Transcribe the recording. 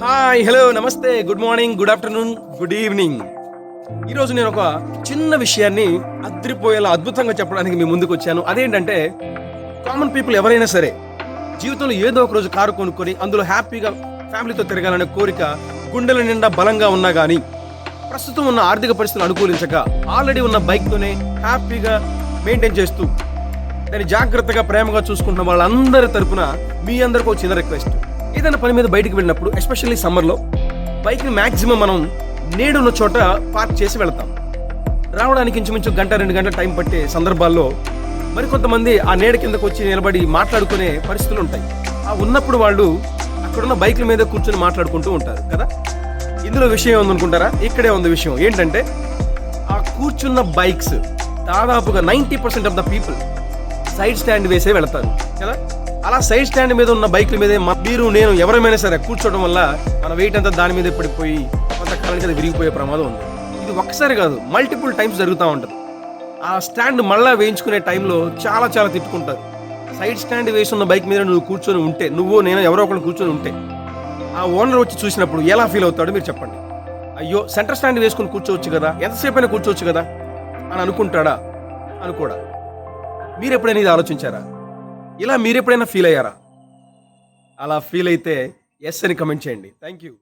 Hi hello నమస్తే good morning good afternoon good evening. ఈరోజు నేను ఒక చిన్న విషయాన్ని అద్రిపోయేలా అద్భుతంగా చెప్పడానికి మీ ముందుకు వచ్చాను. అదేంటంటే కామన్ పీపుల్ ఎవరైనా సరే జీవితంలో ఏదో ఒక రోజు కారు కొనుక్కొని అందులో హ్యాపీగా ఫ్యామిలీతో తిరగాలనే కోరిక గుండెల నిండా బలంగా ఉన్నా కానీ ప్రస్తుతం ఉన్న ఆర్థిక పరిస్థితులు అనుకూలించక ఆల్రెడీ ఉన్న బైక్తోనే హ్యాపీగా మెయింటైన్ చేస్తూ దాన్ని జాగ్రత్తగా ప్రేమగా చూసుకుంటున్న వాళ్ళందరి తరపున మీ అందరికీ ఒక చిన్న రిక్వెస్ట్ ఏదైనా పని మీద బయటికి వెళ్ళినప్పుడు ఎస్పెషల్లీ సమ్మర్లో బైక్ని మ్యాక్సిమం మనం నేడున్న చోట పార్క్ చేసి వెళ్తాం. రావడానికి ఇంచుమించు గంట రెండు గంటల టైం పట్టే సందర్భాల్లో మరికొంతమంది ఆ నీడ కిందకు వచ్చి నిలబడి మాట్లాడుకునే పరిస్థితులు ఉంటాయి. ఆ ఉన్నప్పుడు వాళ్ళు అక్కడున్న బైక్ల మీద కూర్చొని మాట్లాడుకుంటూ ఉంటారు కదా? ఇందులో విషయం ఉందనుకుంటారా ఇక్కడే ఉంది విషయం. ఏంటంటే ఆ కూర్చున్న బైక్స్ దాదాపుగా ninety percent of the people side stand వేసే వెళతారు కదా? అలా సైడ్ స్టాండ్ మీద ఉన్న బైక్ల మీదే మ- మీరు నేను ఎవరైనా సరే కూర్చోవడం వల్ల మన వెయిట్ అంతా దాని మీద పడిపోయి కొంతకాలానికి అది విరిగిపోయే ప్రమాదం ఉంది. ఇది ఒక్కసారి కాదు మల్టిపుల్ టైమ్స్ జరుగుతూ ఉంటుంది. ఆ స్టాండ్ మళ్ళా వేయించుకునే టైంలో చాలా చాలా తిట్టుకుంటారు సైడ్ స్టాండ్ వేసున్న బైక్ మీద నువ్వు కూర్చొని ఉంటే నువ్వు నేను ఎవరో ఒకరు కూర్చొని ఉంటే ఆ ఓనర్ వచ్చి చూసినప్పుడు ఎలా ఫీల్ అవుతాడో మీరు చెప్పండి. అయ్యో సెంటర్ స్టాండ్ వేసుకుని కూర్చోవచ్చు కదా ఎంతసేపు అయినా కూర్చోవచ్చు కదా అని అనుకుంటాడా? అనుకోడా? మీరు ఎప్పుడైనా ఇది ఆలోచించారా? ఇలా మీరు ఎప్పుడైనా ఫీల్ అయ్యారా? అలా ఫీల్ అయితే ఎస్ అని కమెంట్ చేయండి. Thank you